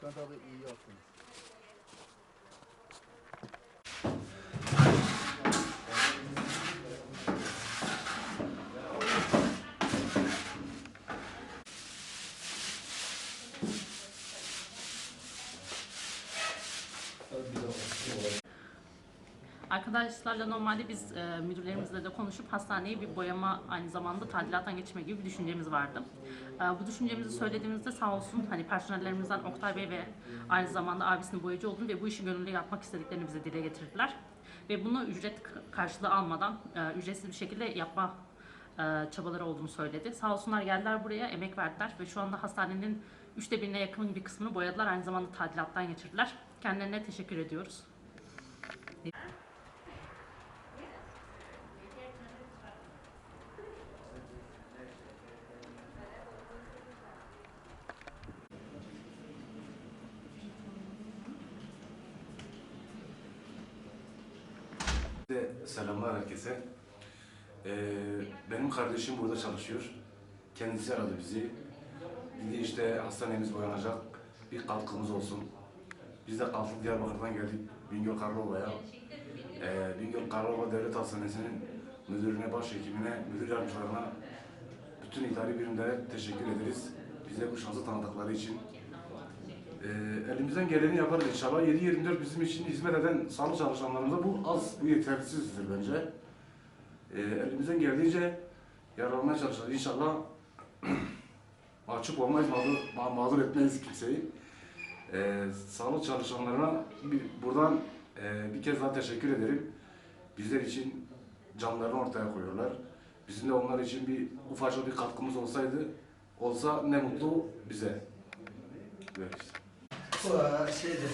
刚到的医药费 Arkadaşlarla normalde biz e, müdürlerimizle de konuşup hastaneye bir boyama aynı zamanda tadilattan geçme gibi bir düşüncemiz vardı. E, bu düşüncemizi söylediğimizde sağ olsun hani personellerimizden Oktay Bey ve aynı zamanda abisinin boyacı olduğunu ve bu işi gönüllü yapmak istediklerini bize dile getirdiler. Ve bunu ücret karşılığı almadan e, ücretsiz bir şekilde yapma e, çabaları olduğunu söyledi. Sağ olsunlar geldiler buraya emek verdiler ve şu anda hastanenin üçte birine yakın bir kısmını boyadılar. Aynı zamanda tadilattan geçirdiler. Kendilerine teşekkür ediyoruz. Selamlar herkese. Ee, benim kardeşim burada çalışıyor. Kendisi aradı bizi. Dedi işte hastanemiz boyanacak. Bir katkımız olsun. Biz de kalktık Diyarbakır'dan geldik Bingöl Karlova'ya. Ee, Bingöl Karlova Devlet Hastanesi'nin müdürüne, başhekimine, müdür yardımcılarına, bütün idari birimlere teşekkür ederiz. Bize bu şansı tanıdıkları için. Ee, elimizden geleni yaparız inşallah. 7-24 bizim için hizmet eden sağlık çalışanlarımıza bu az, bu yetersizdir bence. Ee, elimizden geldiğince yararlanmaya çalışacağız. İnşallah mahcup olmayız, mağdur, ma- mağdur etmeyiz kimseyi. Ee, sağlık çalışanlarına bir, buradan e, bir kez daha teşekkür ederim. Bizler için canlarını ortaya koyuyorlar. Bizim de onlar için bir ufacık bir katkımız olsaydı, olsa ne mutlu bize. Böyle şeydir.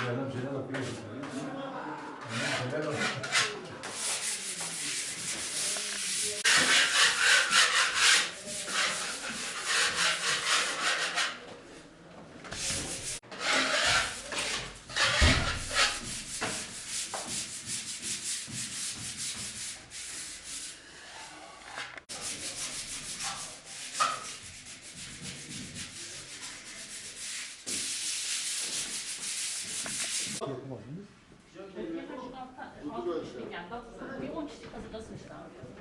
Bir adam şeyler bakıyor. Şeyler bakıyor. Yok elime. Otur böyle şey. Bir 10 kişi hazırlasın işte abi.